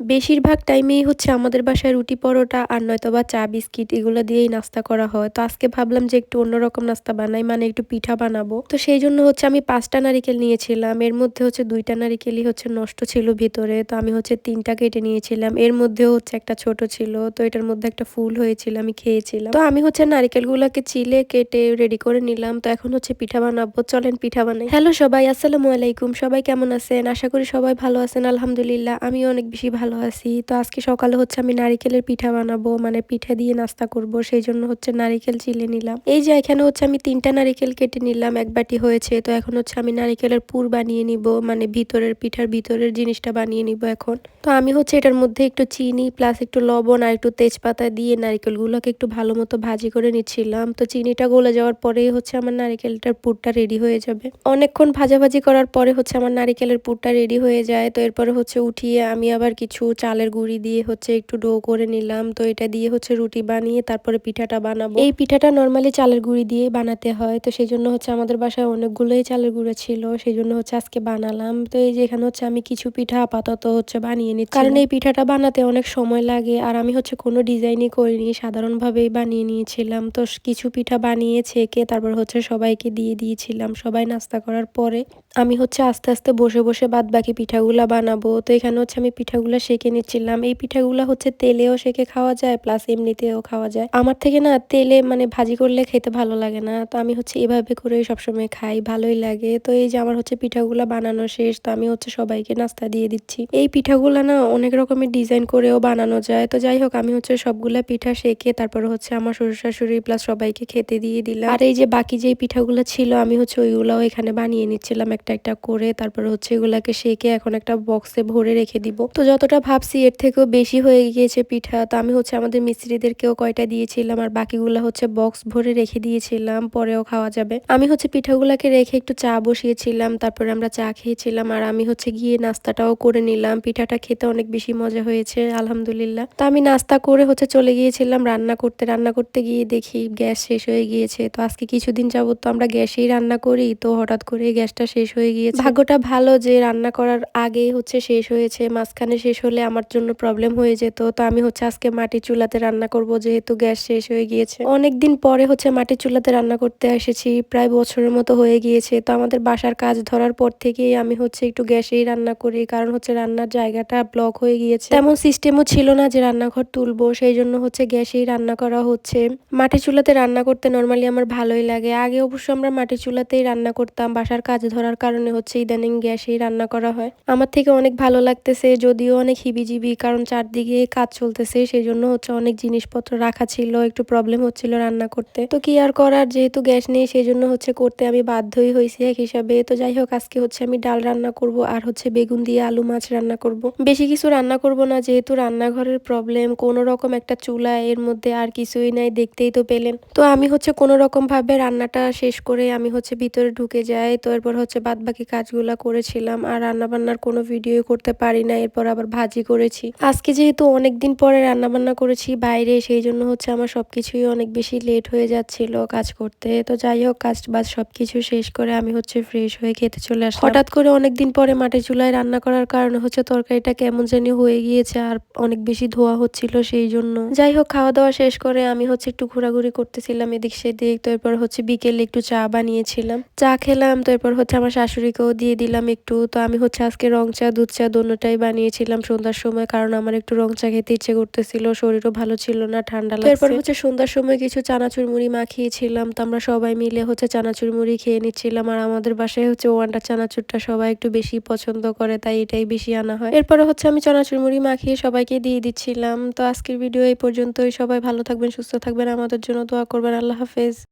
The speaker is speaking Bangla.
বেশিরভাগ টাইমেই হচ্ছে আমাদের বাসায় রুটি পরোটা আর নয়তো বা চা, বিস্কিট এগুলো দিয়েই নাস্তা করা হয়। তো আজকে ভাবলাম যে একটু অন্যরকম নাস্তা বানাই মানে একটু পিঠা বানাবো। তো সেই জন্য হচ্ছে আমি পাঁচটা নারিকেল নিয়েছিলাম। এর মধ্যে হচ্ছে দুইটা নারিকেলই হচ্ছে নষ্ট ছিল ভিতরে। তো আমি হচ্ছে তিনটা কেটে নিয়েছিলাম। এর মধ্যেও হচ্ছে একটা ছোট ছিল। তো এটার মধ্যে একটা ফুল হয়েছিল, আমি খেয়েছিলাম। তো আমি হচ্ছে নারিকেলগুলোকে চিলে কেটে রেডি করে নিলাম। তো এখন হচ্ছে পিঠা বানাবো। চলেন পিঠা বানাই। হ্যালো সবাই, আসসালামু আলাইকুম। সবাই কেমন আছেন? আশা করি সবাই ভালো আছেন। আলহামদুলিল্লাহ আমি অনেক বেশি ভালো আছি। তো আজকে সকালে হচ্ছে আমি নারিকেলের পিঠা বানাবো মানে পিঠা দিয়ে নাস্তা করব, সেই জন্য হচ্ছে নারিকেল চিলে নিলাম। এই যে এখানে হচ্ছে আমি তিনটা নারিকেল কেটে নিলাম, এক বাটি হয়েছে। তো এখন হচ্ছে আমি নারিকেলের পুর বানিয়ে নিব মানে ভিতরের পিঠার ভিতরের জিনিসটা বানিয়ে নিব এখন। তো আমি হচ্ছে এটার মধ্যে একটু চিনি প্লাস একটু লবণ আর একটু তেজপাতা দিয়ে নারিকেলগুলোকে একটু ভালো মতো ভাজি করে নিচ্ছিলাম। তো চিনিটা গলে যাওয়ার পরেই হচ্ছে আমার নারিকেলটার পুরটা রেডি হয়ে যাবে। অনেকক্ষণ ভাজাভাজি করার পরে হচ্ছে আমার নারিকেলের পুরটা রেডি হয়ে যায়। তো এরপরে হচ্ছে উঠিয়ে আমি আবার কিছু চালের গুঁড়ি দিয়ে হচ্ছে একটু ডো করে নিলাম। তো এটা দিয়ে হচ্ছে রুটি বানিয়ে তারপরে পিঠাটা বানাবো। এই পিঠাটা নর্মালি চালের গুঁড়ি দিয়ে বানাতে হয়। তো সেই জন্য হচ্ছে আমাদের বাসায় অনেকগুলোই চালের গুঁড়ো ছিল। সেই জন্য হচ্ছে আজকে বানালাম। তো এই যে এখানে হচ্ছে আমি কিছু পিঠা আপাতত হচ্ছে বানিয়ে নিচ্ছি। কারণ এই পিঠাটা বানাতে অনেক সময় লাগে। আর আমি হচ্ছে কোনো ডিজাইনই করিনি। সাধারণভাবেই বানিয়ে নিয়েছিলাম। তো কিছু পিঠা বানিয়ে ছেঁকে তারপর হচ্ছে সবাইকে দিয়ে দিয়েছিলাম সবাই নাস্তা করার পরে। আমি হচ্ছে আস্তে আস্তে বসে বসে বাদ বাকি পিঠাগুলা বানাবো। তো এখানে হচ্ছে আমি পিঠাগুলা সেঁকে নিচ্ছিলাম। এই পিঠাগুলা হচ্ছে তেলেও সেঁকে খাওয়া যায় প্লাস এমনিতেও খাওয়া যায়। আমার থেকে না তেলে মানে ভাজি করলে খেতে ভালো লাগে না। তো আমি হচ্ছে এভাবে করে সবসময় খাই, ভালোই লাগে। তো এই যে আমার হচ্ছে পিঠাগুলা বানানো শেষ, তো আমি হচ্ছে সবাইকে নাস্তা দিয়ে দিচ্ছি। এই পিঠাগুলা না অনেক রকমের ডিজাইন করেও বানানো যায়। তো যাই হোক, আমি হচ্ছে সবগুলা পিঠা সেঁকে তারপর হচ্ছে আমার শ্বশুর শাশুড়ি প্লাস সবাইকে খেতে দিয়ে দিলাম। আর এই যে বাকি যে পিঠাগুলো ছিল, আমি হচ্ছে ওইগুলাও এখানে বানিয়ে নিচ্ছিলাম একটা একটা করে। তারপর হচ্ছে এগুলাকে সেকে এখন একটা বক্সে ভরে রেখে দিব। তো যতটা ভাবছি, এর থেকেও বেশি হয়ে গিয়েছে পিঠা। তো আমি হচ্ছে আমাদের মিস্ত্রিদেরকেও কয়টা দিয়েছিলাম, আর বাকিগুলো হচ্ছে বক্স ভরে রেখে দিয়েছিলাম, পরেও খাওয়া যাবে। আমি হচ্ছে পিঠাগুলাকে রেখে একটু চা বসিয়েছিলাম, তারপরে আমরা চা খেয়েছিলাম, আর আমি হচ্ছে গিয়ে নাস্তাটাও করে নিলাম। পিঠাটা খেতে অনেক বেশি মজা হয়েছে, আলহামদুলিল্লাহ। তো আমি নাস্তা করে হচ্ছে চলে গিয়েছিলাম রান্না করতে। রান্না করতে গিয়ে দেখি গ্যাস শেষ হয়ে গিয়েছে। তো আজকে কিছুদিন যাবত তো আমরা গ্যাসেই রান্না করি, তো হঠাৎ করে গ্যাসটা শেষ হয়ে গিয়েছে। ভাগ্যটা ভালো যে রান্না করার আগেই হচ্ছে শেষ হয়েছে, মাঝখানে শেষ হলে আমার জন্য প্রবলেম হয়ে যেত। তো আমি হচ্ছে আজকে মাটির চুলাতে রান্না করব, যেহেতু গ্যাস শেষ হয়ে গিয়েছে। অনেকদিন পরে হচ্ছে মাটির চুলাতে রান্না করতে এসেছি, প্রায় বছরের মতো হয়ে গিয়েছে। তো আমাদের বাসার কাজ ধরার পর থেকেই আমি হচ্ছে একটু গ্যাসেই রান্না করি, কারণ হচ্ছে রান্নার জায়গাটা ব্লক হয়ে গিয়েছে। তেমন সিস্টেমও ছিল না যে রান্নাঘর তুলবো, সেই জন্য হচ্ছে গ্যাসেই রান্না করা হচ্ছে। মাটির চুলাতে রান্না করতে নর্মালি আমার ভালোই লাগে। আগে অবশ্য আমরা মাটির চুলাতেই রান্না করতাম, বাসার কাজ ধরার কারণে হচ্ছে ইদানিং গ্যাসেই রান্না করা হয়। আমার থেকে অনেক ভালো লাগতেছে, যদিও অনেক হিবিজিবি, কারণ চারদিকে কাজ চলতেছে সেই জন্য হচ্ছে অনেক জিনিসপত্র রাখা ছিল, একটু প্রবলেম হচ্ছিল রান্না করতে। তো কি আর করার, যেহেতু গ্যাস নেই সেই জন্য হচ্ছে করতে আমি বাধ্যই হয়েছি এক হিসাবে। তো যাই হোক, আজকে হচ্ছে আমি ডাল রান্না করব আর হচ্ছে বেগুন দিয়ে আলু মাছ রান্না করব। বেশি কিছু রান্না করব না, যেহেতু রান্নাঘরের প্রবলেম কোনো রকম একটা চুলা, এর মধ্যে আর কিছুই নাই, দেখতেই তো পেলেন। তো আমি হচ্ছে কোনো রকম ভাবে রান্নাটা শেষ করে আমি হচ্ছে ভিতরে ঢুকে যাই, তো এরপর হচ্ছে বাদ বাকি কাজগুলা করেছিলাম, আর রান্না বান্নার কোনো ভিডিও করতে পারি না, এরপর আবার ভাজি করেছি। আজকে যেহেতু অনেকদিন পরে রান্না বান্না করেছি, বাইরে সেই জন্য হচ্ছে আমার সবকিছুই অনেক বেশি লেট হয়ে যাচ্ছিল কাজ করতে। তো যাই হোক, কাজ বাজ সবকিছু শেষ করে আমি হচ্ছে ফ্রেশ হয়ে খেতে চলে আসলাম। হঠাৎ করে অনেকদিন পরে মাটির চুলায় রান্না করার কারণে হচ্ছে তরকারিটা কেমন জানি হয়ে গিয়েছে আর অনেক বেশি ধোয়া হচ্ছিল সেই জন্য। যাই হোক, খাওয়া দাওয়া শেষ করে আমি হচ্ছে একটু ঘোরাঘুরি করতেছিলাম এদিক সেদিক। তো এরপর হচ্ছে বিকেলে একটু চা বানিয়েছিলাম। চা খেলাম, তো এরপর হচ্ছে আমার শাশুড়িকেও দিয়ে দিলাম একটু। তো আমি হচ্ছে আজকে রং চা, দুধ চা দোনোটাই বানিয়েছিলাম। সন্ধ্যার সময় কারণ আমার একটু রং চা খেতে ইচ্ছে করতেছিল শরীরও ভালো ছিল না ঠান্ডা লাগছে এরপর হচ্ছে সন্ধ্যার সময় কিছু চানাচুর মুড়ি মাখিয়েছিলাম তো আমরা সবাই মিলে হচ্ছে চানাচুর মুড়ি খেয়ে নিচ্ছিলাম আর আমাদের বাসায় হচ্ছে ওয়ানটা চানাচুরটা সবাই একটু বেশি পছন্দ করে তাই এটাই বেশি আনা হয়। এরপরে হচ্ছে আমি চানাচুর মুড়ি মাখিয়ে সবাইকে দিয়ে দিচ্ছিলাম তো আজকের ভিডিও এই পর্যন্তই সবাই ভালো থাকবেন সুস্থ থাকবেন আমাদের জন্য দোয়া করবেন আল্লাহ হাফেজ।